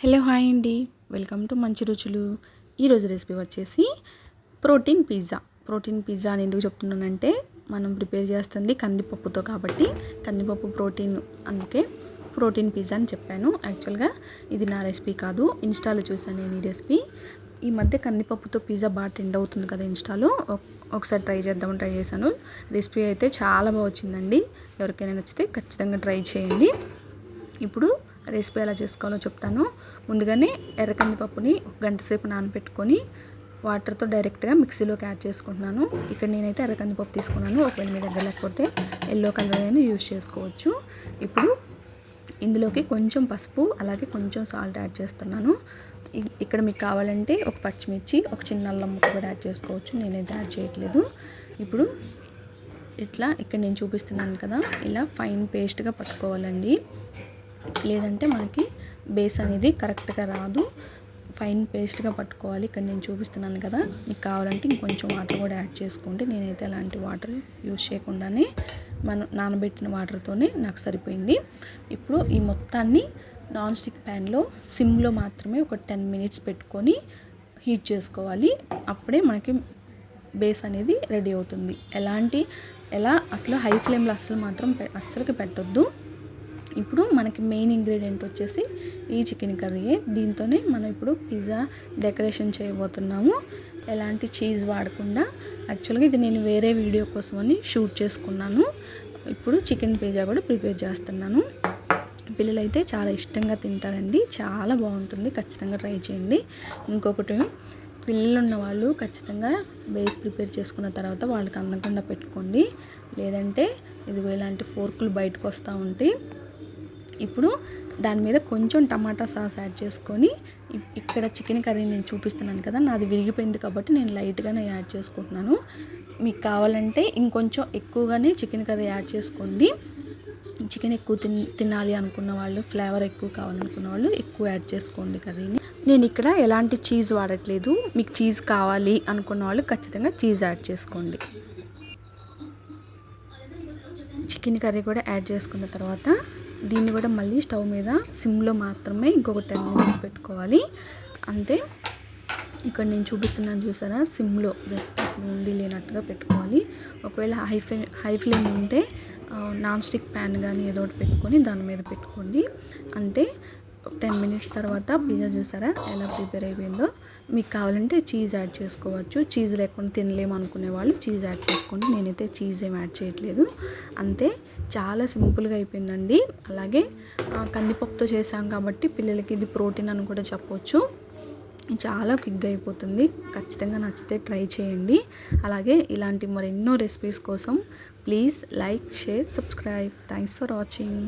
Hello hi అండి. Welcome to మంచి రుచులు. ఈరోజు రెసిపీ వచ్చేసి ప్రోటీన్ పిజ్జా. ప్రోటీన్ పిజ్జా అని ఎందుకు చెప్తున్నానంటే మనం ప్రిపేర్ చేస్తుంది కందిపప్పుతో కాబట్టి కందిపప్పు ప్రోటీన్ అందుకే ప్రోటీన్ పిజ్జా అని చెప్పాను. యాక్చువల్గా ఇది నా రెసిపీ కాదు ఇన్స్టాలో చూసాను నేను ఈ రెసిపీ. ఈ మధ్య కందిపప్పుతో పిజ్జా బాగా ట్రెండ్ అవుతుంది కదా ఇన్స్టాలో. ఒకసారి ట్రై చేద్దామని ట్రై చేశాను. రెసిపీ అయితే చాలా బాగా వచ్చిందండి. ఎవరికైనా నచ్చితే ఖచ్చితంగా ట్రై చేయండి. ఇప్పుడు రెసిపీ ఎలా చేసుకోవాలో చెప్తాను. ముందుగానే ఎర్ర కందిపప్పుని ఒక గంట సేపు నానబెట్టుకొని వాటర్తో డైరెక్ట్గా మిక్సీలోకి యాడ్ చేసుకుంటున్నాను. ఇక్కడ నేనైతే ఎర్ర కందిపప్పు తీసుకున్నాను. ఒకవేళ మీ దగ్గర లేకపోతే ఎల్లో కలర్ అయినా యూజ్ చేసుకోవచ్చు. ఇప్పుడు ఇందులోకి కొంచెం పసుపు అలాగే కొంచెం సాల్ట్ యాడ్ చేస్తున్నాను. ఇక్కడ మీకు కావాలంటే ఒక పచ్చిమిర్చి ఒక చిన్న అల్లం ముక్క కూడా యాడ్ చేసుకోవచ్చు. నేనైతే యాడ్ చేయట్లేదు. ఇప్పుడు ఇట్లా ఇక్కడ నేను చూపిస్తున్నాను కదా ఇలా ఫైన్ పేస్ట్గా పట్టుకోవాలండి. లేదంటే మనకి బేస్ అనేది కరెక్ట్గా రాదు. ఫైన్ పేస్ట్గా పట్టుకోవాలి. ఇక్కడ నేను చూపిస్తున్నాను కదా మీకు కావాలంటే ఇంకొంచెం వాటర్ కూడా యాడ్ చేసుకోండి. నేనైతే అలాంటి వాటర్ యూజ్ చేయకుండానే మనం నానబెట్టిన వాటర్తోనే నాకు సరిపోయింది. ఇప్పుడు ఈ మొత్తాన్ని నాన్ స్టిక్ ప్యాన్లో సిమ్లో మాత్రమే ఒక టెన్ మినిట్స్ పెట్టుకొని హీట్ చేసుకోవాలి. అప్పుడే మనకి బేస్ అనేది రెడీ అవుతుంది. ఎలాంటి ఎలా అసలు హై ఫ్లేమ్లో అస్సలు మాత్రం పె- అస్సలకి పెట్టొద్దు. ఇప్పుడు మనకి మెయిన్ ఇంగ్రీడియంట్ వచ్చేసి ఈ చికెన్ కర్రీయే దీంతోనే మనం ఇప్పుడు పిజ్జా డెకరేషన్ చేయబోతున్నాము. ఎలాంటి చీజ్ వాడకుండా. యాక్చువల్గా ఇది నేను వేరే వీడియో కోసమని షూట్ చేసుకున్నాను. ఇప్పుడు చికెన్ పిజ్జా కూడా ప్రిపేర్ చేస్తున్నాను. పిల్లలైతే చాలా ఇష్టంగా తింటారండి. చాలా బాగుంటుంది. ఖచ్చితంగా ట్రై చేయండి. ఇంకొకటి పిల్లలు ఉన్న వాళ్ళు ఖచ్చితంగా బేస్ ప్రిపేర్ చేసుకున్న తర్వాత వాళ్ళకి అందకుండా పెట్టుకోండి. లేదంటే ఇదిగో ఇలాంటి ఫోర్కులు బయటకు వస్తూ ఉంటే ఇప్పుడు దాని మీద కొంచెం టమాటా సాస్ యాడ్ చేసుకొని ఇక్కడ చికెన్ కర్రీ నేను చూపిస్తున్నాను కదా నాది విరిగిపోయింది కాబట్టి నేను లైట్గానే యాడ్ చేసుకుంటున్నాను. మీకు కావాలంటే ఇంకొంచెం ఎక్కువగానే చికెన్ కర్రీ యాడ్ చేసుకోండి. చికెన్ ఎక్కువ తిన్ తినాలి అనుకున్న వాళ్ళు ఫ్లేవర్ ఎక్కువ కావాలనుకున్న వాళ్ళు ఎక్కువ యాడ్ చేసుకోండి కర్రీని. నేను ఇక్కడ ఎలాంటి చీజ్ వాడట్లేదు. మీకు చీజ్ కావాలి అనుకున్న వాళ్ళు ఖచ్చితంగా చీజ్ యాడ్ చేసుకోండి. చికెన్ కర్రీ కూడా యాడ్ చేసుకున్న తర్వాత దీన్ని కూడా మళ్ళీ స్టవ్ మీద సిమ్లో మాత్రమే ఇంకొక టెన్ మినిట్స్ పెట్టుకోవాలి. అంతే. ఇక్కడ నేను చూపిస్తున్నాను చూసారా? సిమ్లో జస్ట్ ఉండి లేనట్టుగా పెట్టుకోవాలి. ఒకవేళ హై ఫ్లే హై ఫ్లేమ్ ఉంటే నాన్ స్టిక్ ప్యాన్ కానీ ఏదో ఒకటి పెట్టుకొని దాని మీద పెట్టుకోండి. అంతే. టెన్ మినిట్స్ తర్వాత పిజ్జా చూసారా? ఎలా ప్రిపేర్ అయిపోయిందో? మీకు కావాలంటే చీజ్ యాడ్ చేసుకోవచ్చు. చీజ్ లేకుండా తినలేము అనుకునే వాళ్ళు చీజ్ యాడ్ చేసుకోండి. నేనైతే చీజ్ ఏం యాడ్ చేయట్లేదు. అంతే చాలా సింపుల్గా అయిపోయిందండి. అలాగే కందిపప్పుతో చేసాం కాబట్టి పిల్లలకి ఇది ప్రోటీన్ అని కూడా చెప్పొచ్చు. చాలా క్విక్గా అయిపోతుంది. ఖచ్చితంగా నచ్చితే ట్రై చేయండి. అలాగే ఇలాంటి మరెన్నో రెసిపీస్ కోసం please like share subscribe. Thanks for watching.